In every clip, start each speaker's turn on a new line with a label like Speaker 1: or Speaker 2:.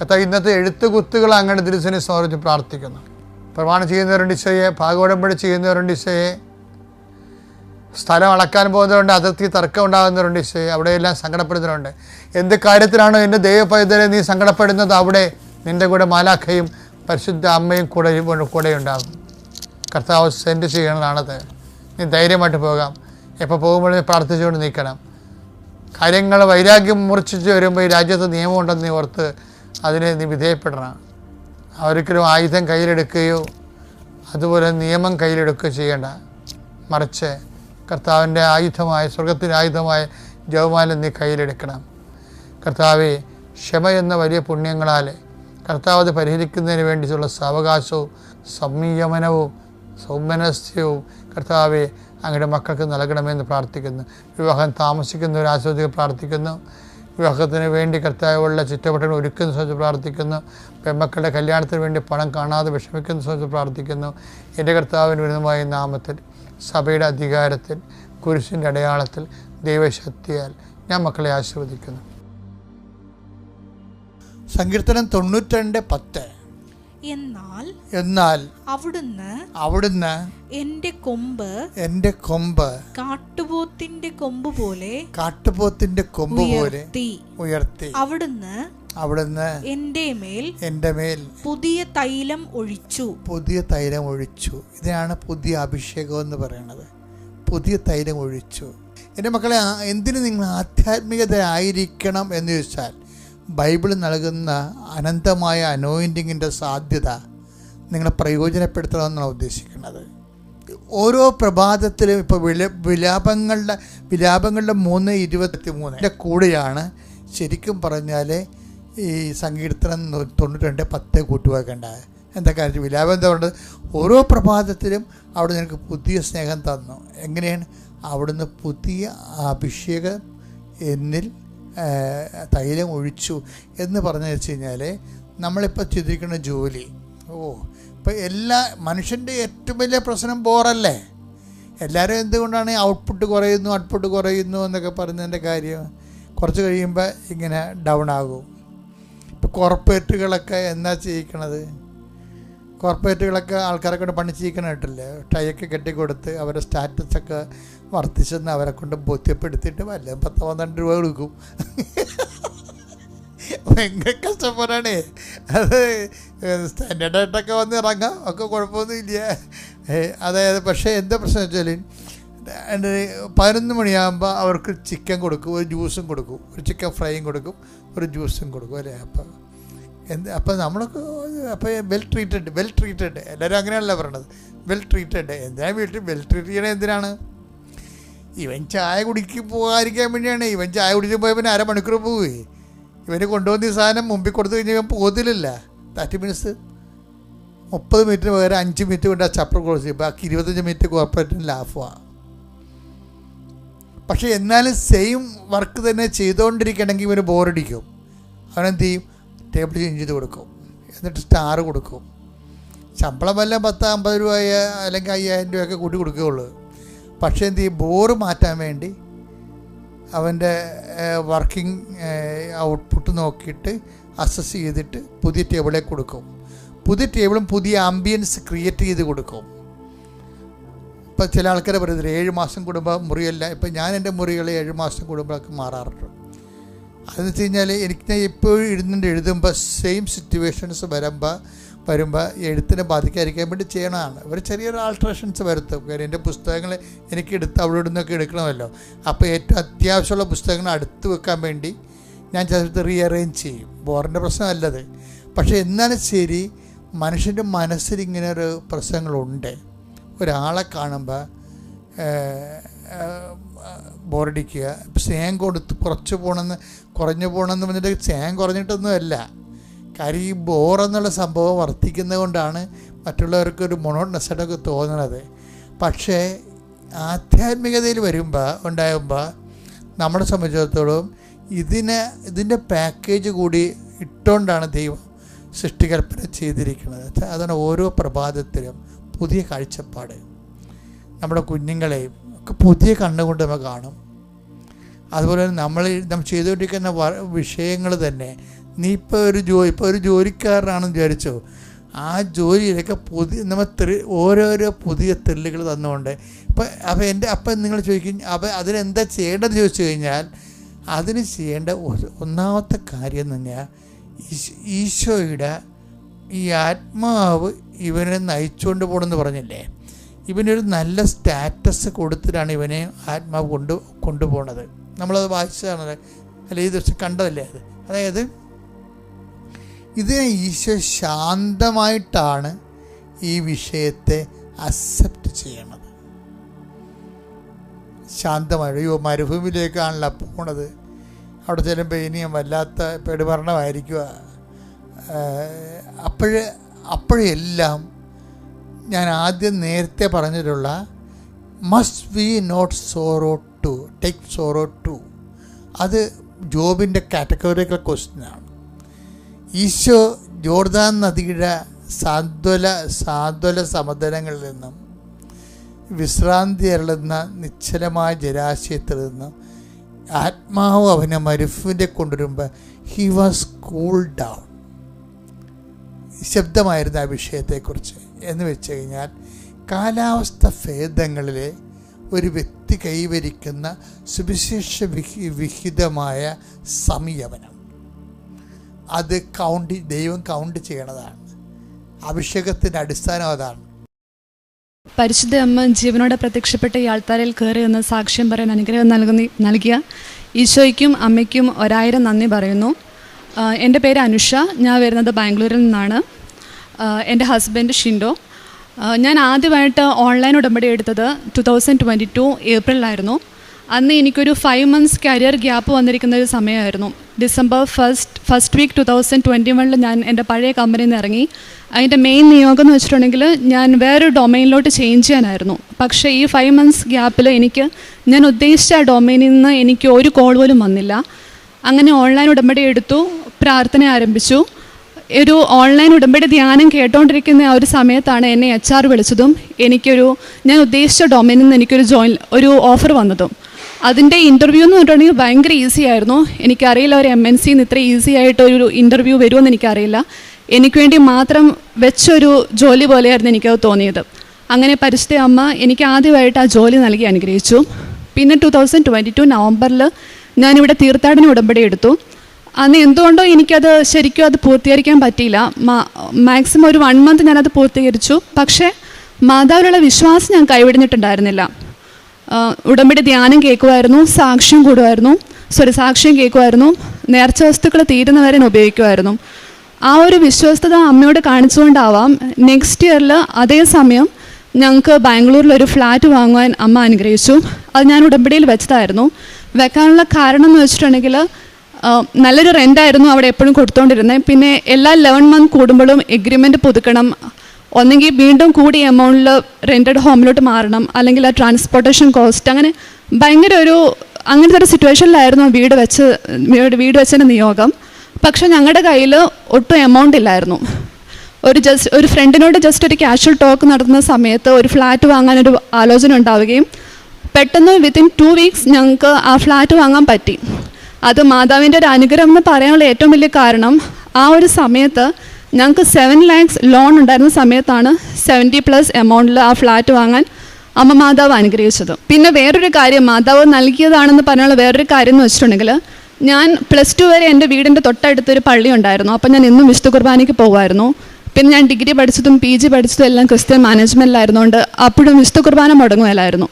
Speaker 1: കർത്താവ് ഇന്നത്തെ എഴുത്ത് കുത്തുകൾ അങ്ങയുടെ തിരുസനെ സമർപ്പിച്ച് പ്രാർത്ഥിക്കുന്നു. പ്രമാണം ചെയ്യുന്നവരുണ്ട് ഇസയെ ഭാഗവടമ്പടി ചെയ്യുന്നവരുണ്ട് ഇസയെ സ്ഥലം അളക്കാൻ പോകുന്നവരുണ്ട് അതിർത്തി തർക്കം ഉണ്ടാകുന്നവരുണ്ട് ഇസയെ അവിടെയെല്ലാം സങ്കടപ്പെടുന്നവരുണ്ട്. എന്ത് കാര്യത്തിലാണോ എന്റെ ദൈവപൈതലെ നീ സങ്കടപ്പെടുന്നത് അവിടെ നിന്റെ കൂടെ മാലാഖയും പരിശുദ്ധ അമ്മയും കൂടെ കൂടെ ഉണ്ടാകും. കർത്താവ് സെൻഡ് ചെയ്യണതാണത്. നീ ധൈര്യമായിട്ട് പോകാം. എപ്പോൾ പോകുമ്പോഴും പ്രാർത്ഥിച്ചുകൊണ്ട് നിൽക്കണം. കാര്യങ്ങൾ വൈരാഗ്യം മുറിച്ചിട്ട് വരുമ്പോൾ ഈ രാജ്യത്ത് നിയമമുണ്ടെന്ന് നീ ഓർത്ത് അതിനെ നീ വിധേയപ്പെടണം. ഒരിക്കലും ആയുധം കയ്യിലെടുക്കുകയോ അതുപോലെ നിയമം കയ്യിലെടുക്കുകയോ ചെയ്യേണ്ട. മറിച്ച് കർത്താവിന്റെ ആയുധമായ സ്വർഗത്തിന്റെ ആയുധമായ ജവമാലം നീ കയ്യിലെടുക്കണം. കർത്താവെ ക്ഷമ എന്ന വലിയ പുണ്യങ്ങളാൽ കർത്താവ് അത് പരിഹരിക്കുന്നതിന് വേണ്ടിയിട്ടുള്ള സാവകാശവും സംയമനവും
Speaker 2: സൗമനസ്യവും കർത്താവെ അങ്ങയുടെ മക്കൾക്ക് നൽകണമെന്ന് പ്രാർത്ഥിക്കുന്നു. വിവാഹം താമസിക്കുന്നവർ ആസ്വദിച്ച് പ്രാർത്ഥിക്കുന്നു. വിവാഹത്തിന് വേണ്ടി കർത്താവുള്ള ചുറ്റവട്ടങ്ങൾ ഒരുക്കുന്ന സമയത്ത് പ്രാർത്ഥിക്കുന്നു. പെമ്മക്കളുടെ കല്യാണത്തിന് വേണ്ടി പണം കാണാതെ വിഷമിക്കുന്ന സമയത്ത് പ്രാർത്ഥിക്കുന്നു. എന്റെ കർത്താവിന് വിരുദ്ധമായ നാമത്തിൽ സഭയുടെ അധികാരത്തിൽ കുരിശിന്റെ അടയാളത്തിൽ ദൈവശക്തിയാൽ ഞാൻ മക്കളെ ആശീർവദിക്കുന്നു. സങ്കീർത്തനം തൊണ്ണൂറ്റിരണ്ട് പത്ത്.
Speaker 3: എന്നാൽ
Speaker 2: എന്നാൽ
Speaker 3: അവിടുന്ന്
Speaker 2: അവിടുന്ന്
Speaker 3: എന്റെ കൊമ്പ്
Speaker 2: എന്റെ കൊമ്പ്
Speaker 3: കാട്ടുപോത്തിന്റെ കൊമ്പ് പോലെ
Speaker 2: കാട്ടുപോത്തിന്റെ കൊമ്പ് പോലെ
Speaker 3: ഉയർത്തി. അവിടുന്ന്
Speaker 2: അവിടുന്ന്
Speaker 3: എന്റെ മേൽ
Speaker 2: എന്റെ മേൽ
Speaker 3: പുതിയ തൈലം ഒഴിച്ചു.
Speaker 2: പുതിയ തൈലം ഒഴിച്ചു. ഇതിനാണ് പുതിയ അഭിഷേകം എന്ന് പറയുന്നത്. പുതിയ തൈലം ഒഴിച്ചു. എന്റെ മക്കളെ എന്തിനു നിങ്ങൾ ആധ്യാത്മികത ആയിരിക്കണം എന്ന് ചോദിച്ചാൽ ബൈബിൾ നൽകുന്ന അനന്തമായ അനോയിന്റിങ്ങിന്റെ സാധ്യത നിങ്ങളെ പ്രയോജനപ്പെടുത്തണമെന്നാണ് ഉദ്ദേശിക്കുന്നത്. ഓരോ പ്രഭാതത്തിലും ഇപ്പോൾ വില വിലാപങ്ങളുടെ വിലാപങ്ങളുടെ മൂന്ന് ഇരുപത്തി മൂന്നിന്റെ കൂടെയാണ് ശരിക്കും പറഞ്ഞാൽ ഈ സങ്കീർത്തനം തൊണ്ണൂറ്റി പത്ത് കൂട്ടുവെക്കേണ്ടത് എന്താ കാര്യം? വിലാപം എന്താ പറയുന്നത് ഓരോ പ്രഭാതത്തിലും അവിടെ നിനക്ക് പുതിയ സ്നേഹം തന്നു. എങ്ങനെയാണ്? അവിടുന്ന് പുതിയ അഭിഷേകം എന്നിൽ തൈലം ഒഴിച്ചു എന്ന് പറഞ്ഞു വെച്ച് കഴിഞ്ഞാൽ നമ്മളിപ്പോൾ ചിന്തിക്കുന്ന ജോലി ഓ ഇപ്പം എല്ലാ മനുഷ്യന്റെ ഏറ്റവും വലിയ പ്രശ്നം ബോറല്ലേ? എല്ലാവരും എന്തുകൊണ്ടാണ് ഔട്ട്പുട്ട് കുറയുന്നു ഔട്ട്പുട്ട് കുറയുന്നു എന്നൊക്കെ പറഞ്ഞതിന്റെ കാര്യം? കുറച്ച് കഴിയുമ്പോൾ ഇങ്ങനെ ഡൗൺ ആകും. ഇപ്പോൾ കോർപ്പറേറ്റുകളൊക്കെ എന്താ ചെയ്യിക്കണത്? കോർപ്പറേറ്റുകളൊക്കെ ആൾക്കാരെ കൊണ്ട് പണി ചെയ്യിക്കണായിട്ടില്ലേ ടൈയൊക്കെ കെട്ടിക്കൊടുത്ത് അവരുടെ സ്റ്റാറ്റസൊക്കെ വർദ്ധിച്ചെന്ന് അവരെ കൊണ്ട് ബോധ്യപ്പെടുത്തിയിട്ട് വല്ല പത്ത് പന്ത്രണ്ട് രൂപ കൊടുക്കും. ഭയങ്കര കഷ്ടപ്പാടാണ്. അത് സ്റ്റാൻഡേർഡായിട്ടൊക്കെ വന്ന് ഇറങ്ങാം. ഒക്കെ കുഴപ്പമൊന്നുമില്ല. അതായത് പക്ഷേ എന്താ പ്രശ്നം വെച്ചാൽ പതിനൊന്ന് മണിയാകുമ്പോൾ അവർക്ക് ചിക്കൻ കൊടുക്കും ഒരു ജ്യൂസും കൊടുക്കും ഒരു ചിക്കൻ ഫ്രൈയും കൊടുക്കും ഒരു ജ്യൂസും കൊടുക്കും അല്ലേ? അപ്പം എന്ത് അപ്പം നമ്മളൊക്കെ അപ്പോൾ വെൽ ട്രീറ്റഡ് വെൽ ട്രീറ്റഡ് എല്ലാവരും അങ്ങനെയാണല്ലോ പറയണത്. വെൽ ട്രീറ്റഡ് എന്തിനാണ് വീട്ടിൽ വെൽ ട്രീറ്റ് ചെയ്യണത് എന്തിനാണ്? ഇവൻ ചായ കുടിക്ക് പോകാതിരിക്കാൻ വേണ്ടിയാണ്. ഇവൻ ചായ കുടിച്ച് പോയ പിന്നെ അരമണിക്കൂർ പോവേ. ഇവന് കൊണ്ടുവന്ന ഈ സാധനം മുമ്പിൽ കൊടുത്തു കഴിഞ്ഞാൽ ഇവൻ പോകത്തില്ലല്ല. തേർട്ടി മിനിറ്റ്സ് മുപ്പത് മിനിറ്റിന് പകരം അഞ്ച് മിനിറ്റ് കൊണ്ട് ആ ചപ്പർ ക്ലോസ് ചെയ്യും. ബാക്കി ഇരുപത്തഞ്ച് മിനിറ്റ് കോർപ്പറേറ്റിന് ലാഭമാണ് പക്ഷേ എന്നാലും സെയിം വർക്ക് തന്നെ ചെയ്തുകൊണ്ടിരിക്കണമെങ്കിൽ ഇവന് ബോറടിക്കും അവനെന്ത് ചെയ്യും? ടേബിൾ ചേഞ്ച് ചെയ്ത് കൊടുക്കും. എന്നിട്ട് സ്റ്റാർ കൊടുക്കും. ശമ്പളം വല്ല പത്ത് അമ്പത് രൂപ അല്ലെങ്കിൽ അയ്യായിരം രൂപയൊക്കെ കൂട്ടി കൊടുക്കുകയുള്ളൂ. പക്ഷേ എന്ത് ചെയ്യും? ബോറ് മാറ്റാൻ വേണ്ടി അവന്റെ വർക്കിംഗ് ഔട്ട്പുട്ട് നോക്കിയിട്ട് അസസ് ചെയ്തിട്ട് പുതിയ ടേബിളെ കൊടുക്കും. പുതിയ ടേബിളും പുതിയ ആംബിയൻസ് ക്രിയേറ്റ് ചെയ്ത് കൊടുക്കും. ഇപ്പോൾ ചില ആൾക്കാരെ പറയുന്നത് ഏഴ് മാസം കൂടുമ്പോൾ മുറിയല്ല. ഇപ്പം ഞാൻ എന്റെ മുറികൾ ഏഴ് മാസം കൂടുമ്പോഴൊക്കെ മാറാറുണ്ട്. അതെന്ന് വെച്ച് കഴിഞ്ഞാൽ എനിക്ക് ഞാൻ എപ്പോഴും ഇരുന്നിട്ട് എഴുതുമ്പോൾ സെയിം സിറ്റുവേഷൻസ് വരുമ്പോൾ വരുമ്പോൾ എഴുത്തിനെ ബാധിക്കാതിരിക്കാൻ വേണ്ടി ചെയ്യണതാണ്. ഒരു ചെറിയൊരു ആൾട്രേഷൻസ് വരുത്തും. കാര്യം എന്റെ പുസ്തകങ്ങൾ എനിക്ക് എടുത്ത് അവിടെ നിന്നൊക്കെ എടുക്കണമല്ലോ. അപ്പോൾ ഏറ്റവും അത്യാവശ്യമുള്ള പുസ്തകങ്ങൾ അടുത്ത് വെക്കാൻ വേണ്ടി ഞാൻ ചിലത് റീഅറേഞ്ച് ചെയ്യും. ബോറിന്റെ പ്രശ്നമല്ലത്. പക്ഷേ എന്നാലും ശരി മനുഷ്യന്റെ മനസ്സിൽ ഇങ്ങനെ ഒരു പ്രശ്നങ്ങളുണ്ട്. ഒരാളെ കാണുമ്പോൾ ബോറടിക്കുക സ്നേഹം കൊടുത്ത് കുറച്ച് പോകണമെന്ന് കുറഞ്ഞു പോകണമെന്ന് പറഞ്ഞിട്ട് സ്നേഹം കുറഞ്ഞിട്ടൊന്നുമല്ല. കാര്യം ഈ ബോർ എന്നുള്ള സംഭവം വർദ്ധിക്കുന്നത് കൊണ്ടാണ് മറ്റുള്ളവർക്ക് ഒരു മൊണോട്നസ്സായിട്ടൊക്കെ തോന്നുന്നത്. പക്ഷേ ആധ്യാത്മികതയിൽ വരുമ്പോൾ ഉണ്ടാകുമ്പോൾ നമ്മളെ സംബന്ധിച്ചിടത്തോളം ഇതിനെ ഇതിന്റെ പാക്കേജ് കൂടി ഇട്ടുകൊണ്ടാണ് ദൈവം സൃഷ്ടികൽപ്പന ചെയ്തിരിക്കുന്നത്. അതാണ് ഓരോ പ്രഭാതത്തിലും പുതിയ കാഴ്ചപ്പാട്. നമ്മുടെ കുഞ്ഞുങ്ങളെയും ഒക്കെ പുതിയ കണ്ണുകൊണ്ട് നമ്മൾ കാണും. അതുപോലെ തന്നെ നമ്മൾ നമ്മൾ ചെയ്തുകൊണ്ടിരിക്കുന്ന വിഷയങ്ങൾ തന്നെ നീ ഇപ്പോൾ ഒരു ജോലി ഇപ്പോൾ ഒരു ജോലിക്കാരനാണെന്ന് വിചാരിച്ചോ? ആ ജോലിയിലൊക്കെ പുതിയ നമ്മൾ ത്രി ഓരോരോ പുതിയ ത്രില്ലുകൾ തന്നുകൊണ്ട്. ഇപ്പം അപ്പം എന്റെ അപ്പം നിങ്ങൾ ചോദിക്കും അപ്പം അതിനെന്താ ചെയ്യേണ്ടതെന്ന് ചോദിച്ചു കഴിഞ്ഞാൽ അതിന് ചെയ്യേണ്ട ഒന്നാമത്തെ കാര്യം എന്ന് പറഞ്ഞാൽ ഈശ്- ഈശോയുടെ ഈ ആത്മാവ് ഇവനെ നയിച്ചുകൊണ്ട് പോകണമെന്ന് പറഞ്ഞില്ലേ? ഇവനൊരു നല്ല സ്റ്റാറ്റസ് കൊടുത്തിട്ടാണ് ഇവനെ ആത്മാവ് കൊണ്ട് കൊണ്ടുപോകണത് നമ്മളത് വായിച്ചതാണല്ലേ. അല്ലെ ഈ ദിവസം കണ്ടതല്ലേ അത്? അതായത് ഇതിനെ ഈശോ ശാന്തമായിട്ടാണ് ഈ വിഷയത്തെ അക്സെപ്റ്റ് ചെയ്യണത് ശാന്തമായി അയ്യോ മരുഭൂമിയിലേക്കാണല്ലോ പോണത്. അവിടെ ചെല്ലുമ്പോൾ ഇനിയും വല്ലാത്ത പെടുമരണമായിരിക്കുക അപ്പോഴ് അപ്പോഴെല്ലാം ഞാൻ ആദ്യം നേരത്തെ പറഞ്ഞിട്ടുള്ള must we not sorrow to take sorrow to അത് ജോബിന്റെ കാറ്റഗറിക്കൽ ക്വസ്റ്റ്യനാണ് ഈശോ ജോർദാൻ നദിയുടെ സാന്ത്വല സാന്ത്വല സമതലങ്ങളിൽ നിന്നും വിശ്രാന്തി അരളുന്ന നിശ്ചലമായ ജലാശയത്തിൽ നിന്നും ആത്മാവ് അവനെ മരുഫിന്റെ കൊണ്ടുവരുമ്പോൾ ഹി വാസ് കൂൾ ഡൗൺ ശബ്ദമായിരുന്നു ആ വിഷയത്തെക്കുറിച്ച്. എന്ന് വെച്ച് കഴിഞ്ഞാൽ കാലാവസ്ഥ ഭേദങ്ങളിലെ ഒരു വ്യക്തി കൈവരിക്കുന്ന സുവിശേഷ വിഹി വിഹിതമായ സംയമനം അത് കൗണ്ട് ദൈവം കൗണ്ട് ചെയ്യണതാണ്. അഭിഷേകത്തിന്റെ അടിസ്ഥാനം അതാണ്.
Speaker 4: പരിശുദ്ധ അമ്മ ജീവനോടെ പ്രത്യക്ഷപ്പെട്ട ഈ ആൾത്താരയിൽ കയറി എന്ന് സാക്ഷ്യം പറയാൻ അനുഗ്രഹം നൽകുന്ന നൽകിയ ഈശോയ്ക്കും അമ്മയ്ക്കും ഒരായിരം നന്ദി പറയുന്നു. എന്റെ പേര് അനുഷ ഞാൻ വരുന്നത് ബാംഗ്ലൂരിൽ നിന്നാണ്. എന്റെ ഹസ്ബൻഡ് ഷിൻഡോ. ഞാൻ ആദ്യമായിട്ട് ഓൺലൈൻ ഉടമ്പടി എടുത്തത് ടു തൗസൻഡ് ട്വന്റി ടു ഏപ്രിലായിരുന്നു അന്ന് എനിക്കൊരു ഫൈവ് മന്ത്സ് കരിയർ ഗ്യാപ്പ് വന്നിരിക്കുന്ന ഒരു സമയമായിരുന്നു. December first first week two thousand twenty വണ്ണിൽ ഞാൻ എന്റെ പഴയ കമ്പനിയിൽ നിന്ന് ഇറങ്ങി. അതിന്റെ മെയിൻ നിയോഗം എന്ന് വെച്ചിട്ടുണ്ടെങ്കിൽ ഞാൻ വേറൊരു ഡൊമൈനിലോട്ട് ചേഞ്ച് ചെയ്യാനായിരുന്നു. പക്ഷേ ഈ ഫൈവ് മന്ത്സ് ഗ്യാപ്പിൽ എനിക്ക് ഞാൻ ഉദ്ദേശിച്ച ആ ഡൊമൈനിൽ നിന്ന് എനിക്ക് ഒരു കോൾ പോലും വന്നില്ല. അങ്ങനെ ഓൺലൈൻ ഉടമ്പടി എടുത്തു പ്രാർത്ഥന ആരംഭിച്ചു. ഒരു ഓൺലൈൻ ഉടമ്പടി ധ്യാനം കേട്ടോണ്ടിരിക്കുന്ന ആ ഒരു സമയത്താണ് എന്നെ എച്ച് ആർ വിളിച്ചതും എനിക്കൊരു ഞാൻ ഉദ്ദേശിച്ച ഡൊമൈനിൽ നിന്ന് എനിക്കൊരു ജോയിൻ ഒരു ഓഫർ വന്നതും. അതിന്റെ ഇന്റർവ്യൂ എന്ന് പറഞ്ഞിട്ടുണ്ടെങ്കിൽ ഭയങ്കര ഈസി ആയിരുന്നു. എനിക്കറിയില്ല ഒരു എം എൻ സിന്ന് ഇത്ര ഈസി ആയിട്ട് ഒരു ഇന്റർവ്യൂ വരുമെന്ന് എനിക്കറിയില്ല. എനിക്ക് വേണ്ടി മാത്രം വെച്ചൊരു ജോലി പോലെയായിരുന്നു എനിക്കത് തോന്നിയത്. അങ്ങനെ പരിശുദ്ധ അമ്മ എനിക്ക് ആദ്യമായിട്ട് ആ ജോലി നൽകി അനുഗ്രഹിച്ചു. പിന്നെ ടു തൗസൻഡ് ട്വന്റി ടു നവംബറിൽ ഞാനിവിടെ തീർത്ഥാടന ഉടമ്പടി എടുത്തു. അന്ന് എന്തുകൊണ്ടോ എനിക്കത് ശരിക്കും അത് പൂർത്തീകരിക്കാൻ പറ്റിയില്ല. മാക്സിമം ഒരു വൺ മന്ത് ഞാനത് പൂർത്തീകരിച്ചു. പക്ഷേ മാതാവിലുള്ള വിശ്വാസം ഞാൻ കൈവിടുന്നിട്ടുണ്ടായിരുന്നില്ല ഉടമ്പടി ധ്യാനം കേൾക്കുമായിരുന്നു സാക്ഷ്യം കൂടുമായിരുന്നു സോറി സാക്ഷ്യം കേൾക്കുമായിരുന്നു നേർച്ച വസ്തുക്കൾ തീരുന്നവരെ ഉപയോഗിക്കുമായിരുന്നു. ആ ഒരു വിശ്വസ്തത അമ്മയോട് കാണിച്ചുകൊണ്ടാവാം നെക്സ്റ്റ് ഇയറിൽ അതേ സമയം ഞങ്ങൾക്ക് ബാംഗ്ലൂരിൽ ഒരു ഫ്ലാറ്റ് വാങ്ങുവാൻ അമ്മ അനുഗ്രഹിച്ചു. അത് ഞാൻ ഉടമ്പടിയിൽ വെച്ചതായിരുന്നു. വെക്കാനുള്ള കാരണം എന്ന് വെച്ചിട്ടുണ്ടെങ്കിൽ നല്ലൊരു റെന്റായിരുന്നു അവിടെ എപ്പോഴും കൊടുത്തുകൊണ്ടിരുന്നത് പിന്നെ എല്ലാ ലെവൻ മന്ത് കൂടുമ്പോഴും എഗ്രിമെന്റ് പുതുക്കണം. ഒന്നെങ്കിൽ വീണ്ടും കൂടിയ എമൗണ്ടിൽ റെന്റഡ് ഹോമിലോട്ട് മാറണം അല്ലെങ്കിൽ ആ ട്രാൻസ്പോർട്ടേഷൻ കോസ്റ്റ് അങ്ങനെ ഭയങ്കര ഒരു അങ്ങനത്തെ ഒരു സിറ്റുവേഷനിലായിരുന്നു വീട് വെച്ച് വീട് വെച്ചതിന്റെ നിയോഗം. പക്ഷെ ഞങ്ങളുടെ കയ്യിൽ ഒട്ടും എമൗണ്ട് ഇല്ലായിരുന്നു. ഒരു ജസ്റ്റ് ഒരു ഫ്രണ്ടിനോട് ജസ്റ്റ് ഒരു ക്യാഷ്വൽ ടോക്ക് നടത്തുന്ന സമയത്ത് ഒരു ഫ്ലാറ്റ് വാങ്ങാനൊരു ആലോചന ഉണ്ടാവുകയും പെട്ടെന്ന് വിത്തിൻ ടു വീക്സ് ഞങ്ങൾക്ക് ആ ഫ്ലാറ്റ് വാങ്ങാൻ പറ്റി. അത് മാതാവിന്റെ ഒരു അനുഗ്രഹം എന്ന് പറയാനുള്ള ഏറ്റവും വലിയ കാരണം ആ ഒരു സമയത്ത് ഞങ്ങൾക്ക് സെവൻ ലാക്സ് ലോൺ ഉണ്ടായിരുന്ന സമയത്താണ് സെവന്റി പ്ലസ് എമൗണ്ടിൽ ആ ഫ്ലാറ്റ് വാങ്ങാൻ അമ്മ മാതാവ് അനുഗ്രഹിച്ചത്. പിന്നെ വേറൊരു കാര്യം മാതാവ് നൽകിയതാണെന്ന് പറഞ്ഞുള്ള വേറൊരു കാര്യം എന്ന് വെച്ചിട്ടുണ്ടെങ്കിൽ ഞാൻ പ്ലസ് ടു വരെ എന്റെ വീടിന്റെ തൊട്ടടുത്തൊരു പള്ളി ഉണ്ടായിരുന്നു. അപ്പം ഞാൻ എന്നും വിശുദ്ധ കുർബാനയ്ക്ക് പോകുമായിരുന്നു. പിന്നെ ഞാൻ ഡിഗ്രി പഠിച്ചതും പി ജി പഠിച്ചതും എല്ലാം ക്രിസ്ത്യൻ മാനേജ്മെന്റിലായിരുന്നുകൊണ്ട് അപ്പോഴും വിശുദ്ധ കുർബാന മുടങ്ങുമല്ലായിരുന്നു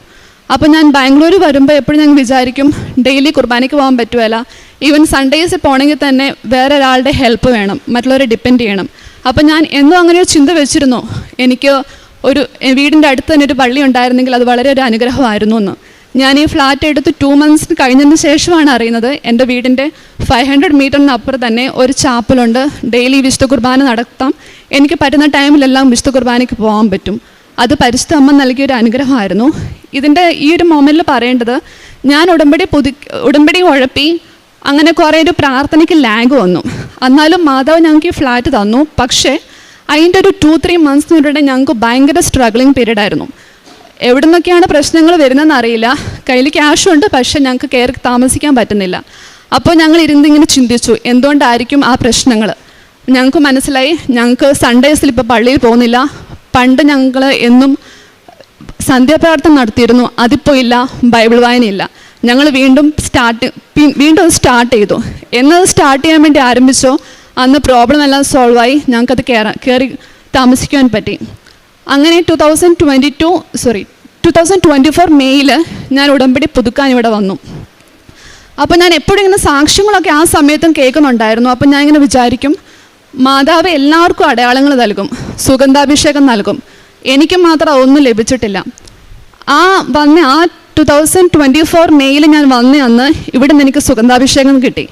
Speaker 4: അപ്പോൾ ഞാൻ ബാംഗ്ലൂർ വരുമ്പോൾ എപ്പോഴും ഞാൻ വിചാരിക്കും ഡെയിലി കുർബാനയ്ക്ക് പോകാൻ പറ്റുമല്ല ഈവൻ സൺഡേസ് പോകണമെങ്കിൽ തന്നെ വേറെ ഒരാളുടെ ഹെൽപ്പ് വേണം മറ്റുള്ളവരെ ഡിപ്പെൻഡ് ചെയ്യണം. അപ്പം ഞാൻ എന്നും അങ്ങനെ ഒരു ചിന്ത വെച്ചിരുന്നു. എനിക്ക് ഒരു വീടിന്റെ അടുത്ത് തന്നെ ഒരു പള്ളി ഉണ്ടായിരുന്നെങ്കിൽ അത് വളരെ ഒരു അനുഗ്രഹമായിരുന്നു എന്ന്. ഞാൻ ഈ ഫ്ലാറ്റ് എടുത്ത് ടു മന്ത്സ് കഴിഞ്ഞതിന് ശേഷമാണ് അറിയുന്നത് എന്റെ വീടിന്റെ ഫൈവ് ഹൺഡ്രഡ് മീറ്ററിന് അപ്പുറം തന്നെ ഒരു ചാപ്പലുണ്ട് ഡെയിലി വിശുദ്ധ കുർബാന നടത്താം. എനിക്ക് പറ്റുന്ന ടൈമിലെല്ലാം വിശുദ്ധ കുർബാനയ്ക്ക് പോകാൻ പറ്റും. അത് പരിശുദ്ധ അമ്മ നൽകിയൊരു അനുഗ്രഹമായിരുന്നു. ഇതിന്റെ ഈ ഒരു മൊമെന്റിൽ പറയേണ്ടത് ഞാൻ ഉടമ്പടി പുതു ഉടമ്പടി ഉഴപ്പി അങ്ങനെ കുറേ ഒരു പ്രാർത്ഥനയ്ക്ക് ലാഗ് വന്നു. എന്നാലും മാതാവ് ഞങ്ങൾക്ക് ഈ ഫ്ലാറ്റ് തന്നു. പക്ഷേ അതിന്റെ ഒരു ടു ത്രീ മന്ത്സ് നേരിടെ ഞങ്ങൾക്ക് ഭയങ്കര സ്ട്രഗ്ലിംഗ് പീരീഡ് ആയിരുന്നു. എവിടെ നിന്നൊക്കെയാണ് പ്രശ്നങ്ങൾ വരുന്നതെന്ന് അറിയില്ല. കയ്യിൽ ക്യാഷുണ്ട് പക്ഷേ ഞങ്ങൾക്ക് കയറി താമസിക്കാൻ പറ്റുന്നില്ല. അപ്പോൾ ഞങ്ങൾ ഇരുന്നിങ്ങനെ ചിന്തിച്ചു എന്തുകൊണ്ടായിരിക്കും ആ പ്രശ്നങ്ങൾ? ഞങ്ങൾക്ക് മനസ്സിലായി ഞങ്ങൾക്ക് സൺഡേസിൽ ഇപ്പോൾ പള്ളിയിൽ പോകുന്നില്ല. പണ്ട് ഞങ്ങൾ എന്നും സന്ധ്യാപ്രാർത്ഥന നടത്തിയിരുന്നു. അതിപ്പോൾ ഇല്ല ബൈബിൾ വായനയില്ല. ഞങ്ങൾ വീണ്ടും സ്റ്റാർട്ട് വീണ്ടും സ്റ്റാർട്ട് ചെയ്തു. എന്നത് സ്റ്റാർട്ട് ചെയ്യാൻ വേണ്ടി ആരംഭിച്ചോ അന്ന് പ്രോബ്ലം എല്ലാം സോൾവ് ആയി. ഞങ്ങൾക്കത് കയറാൻ കയറി താമസിക്കുവാൻ പറ്റി. അങ്ങനെ two thousand twenty two sorry two thousand twenty four മെയ്യിൽ ഞാൻ ഉടമ്പടി പുതുക്കാൻ ഇവിടെ വന്നു. അപ്പോൾ ഞാൻ എപ്പോഴും ഇങ്ങനെ സാക്ഷ്യങ്ങളൊക്കെ ആ സമയത്തും കേൾക്കുന്നുണ്ടായിരുന്നു. അപ്പം ഞാൻ ഇങ്ങനെ വിചാരിക്കും മാതാവ് എല്ലാവർക്കും അടയാളങ്ങൾ നൽകും സുഗന്ധാഭിഷേകം നൽകും. എനിക്ക് മാത്രം ഒന്നും ലഭിച്ചിട്ടില്ല. ആ വന്ന ആ ടു തൗസൻഡ് ട്വന്റി ഫോർ മെയ്യിൽ ഞാൻ വന്ന അന്ന് ഇവിടെ നിന്ന് എനിക്ക് സുഗന്ധാഭിഷേകം കിട്ടി.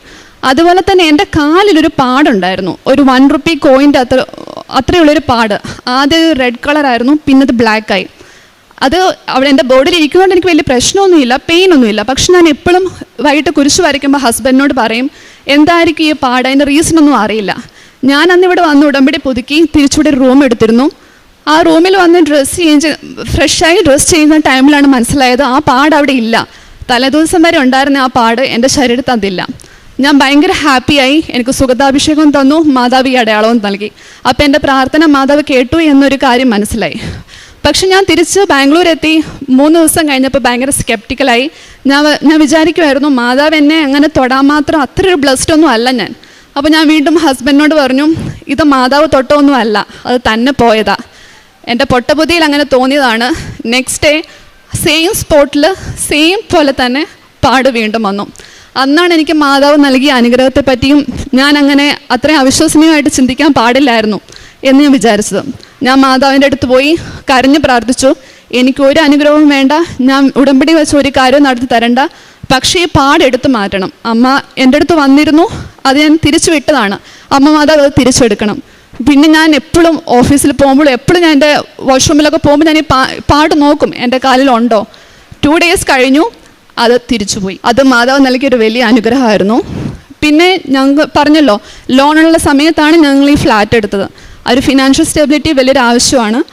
Speaker 4: അതുപോലെ തന്നെ എന്റെ കാലിലൊരു പാടുണ്ടായിരുന്നു. ഒരു വൺ റുപ്പി കോയിന്റെ അത്ര അത്രയുള്ളൊരു പാട്. ആദ്യം റെഡ് കളറായിരുന്നു പിന്നെ അത് ബ്ലാക്കായി അത് അവിടെ എന്റെ ബോഡിയിൽ ഇരിക്കുന്നതുകൊണ്ട് എനിക്ക് വലിയ പ്രശ്നമൊന്നുമില്ല പെയിൻ ഒന്നുമില്ല. പക്ഷെ ഞാൻ എപ്പോഴും വൈകിട്ട് കുരിശ് വരയ്ക്കുമ്പോൾ ഹസ്ബൻഡിനോട് പറയും എന്തായിരിക്കും ഈ പാട്? അതിന്റെ റീസൺ ഒന്നും അറിയില്ല. ഞാൻ അന്ന് ഇവിടെ വന്ന് ഉടമ്പടി പുതുക്കി തിരിച്ചുകൂടെ റൂം എടുത്തിരുന്നു. ആ റൂമിൽ വന്ന് ഡ്രസ്സ് ചേഞ്ച് ഫ്രഷായി ഡ്രസ്സ് ചെയ്യുന്ന ടൈമിലാണ് മനസ്സിലായത് ആ പാട് അവിടെ ഇല്ല. തലേദിവസം വരെ ഉണ്ടായിരുന്ന ആ പാട് എന്റെ ശരീരത്തിൽ അതില്ല ഞാൻ ഭയങ്കര ഹാപ്പിയായി എനിക്ക് സുഗതാഭിഷേകം തന്നു മാതാവ് ഈ അടയാളവും നൽകി. അപ്പോൾ എന്റെ പ്രാർത്ഥന മാതാവ് കേട്ടു എന്നൊരു കാര്യം മനസ്സിലായി. പക്ഷെ ഞാൻ തിരിച്ച് ബാംഗ്ലൂർ എത്തി മൂന്ന് ദിവസം കഴിഞ്ഞപ്പോൾ ഭയങ്കര സ്കെപ്റ്റിക്കലായി ഞാൻ ഞാൻ വിചാരിക്കുമായിരുന്നു മാതാവ് എന്നെ അങ്ങനെ തൊടാൻ മാത്രം അത്ര ഒരു ബ്ലസ്ഡ് ഒന്നും അല്ല ഞാൻ. അപ്പോൾ ഞാൻ വീണ്ടും ഹസ്ബൻഡിനോട് പറഞ്ഞു ഇത് മാതാവ് തൊട്ടൊന്നും അല്ല അത് തന്നെ പോയതാ. എന്റെ പൊട്ടബുദ്ധിയിൽ അങ്ങനെ തോന്നിയതാണ്. നെക്സ്റ്റ് ഡേ സെയിം സ്പോട്ടിൽ സെയിം പോലെ തന്നെ പാട് വീണ്ടും വന്നു. അന്നാണ് എനിക്ക് മാതാവ് നൽകിയ അനുഗ്രഹത്തെ പറ്റിയും ഞാൻ അങ്ങനെ അത്രയും അവിശ്വസനീയമായിട്ട് ചിന്തിക്കാൻ പാടില്ലായിരുന്നു എന്ന് ഞാൻ വിചാരിച്ചത്. ഞാൻ മാതാവിന്റെ അടുത്ത് പോയി കരഞ്ഞു പ്രാർത്ഥിച്ചു. എനിക്ക് ഒരു അനുഗ്രഹവും വേണ്ട. ഞാൻ ഉടമ്പടി വെച്ച് ഒരു കാര്യവും നടത്തി തരണ്ട. പക്ഷേ ഈ പാടെടുത്ത് മാറ്റണം. അമ്മ എന്റെ അടുത്ത് വന്നിരുന്നു. അത് ഞാൻ തിരിച്ചു വിട്ടതാണ്. അമ്മ മാതാവ് അത് തിരിച്ചെടുക്കണം. പിന്നെ ഞാൻ എപ്പോഴും ഓഫീസിൽ പോകുമ്പോഴും എപ്പോഴും ഞാൻ എന്റെ വാഷ്റൂമിലൊക്കെ പോകുമ്പോൾ ഞാൻ ഈ പാ പാട് നോക്കും എന്റെ കാലിലുണ്ടോ? ടു ഡേയ്സ് കഴിഞ്ഞു അത് തിരിച്ചുപോയി. അത് മാതാവ് നൽകിയൊരു വലിയ അനുഗ്രഹമായിരുന്നു. പിന്നെ ഞങ്ങൾ പറഞ്ഞല്ലോ ലോണുള്ള സമയത്താണ് ഞങ്ങൾ ഈ ഫ്ലാറ്റ് എടുത്തത്. ആ ഒരു ഫിനാൻഷ്യൽ സ്റ്റെബിലിറ്റി വലിയൊരു ആവശ്യമാണ്.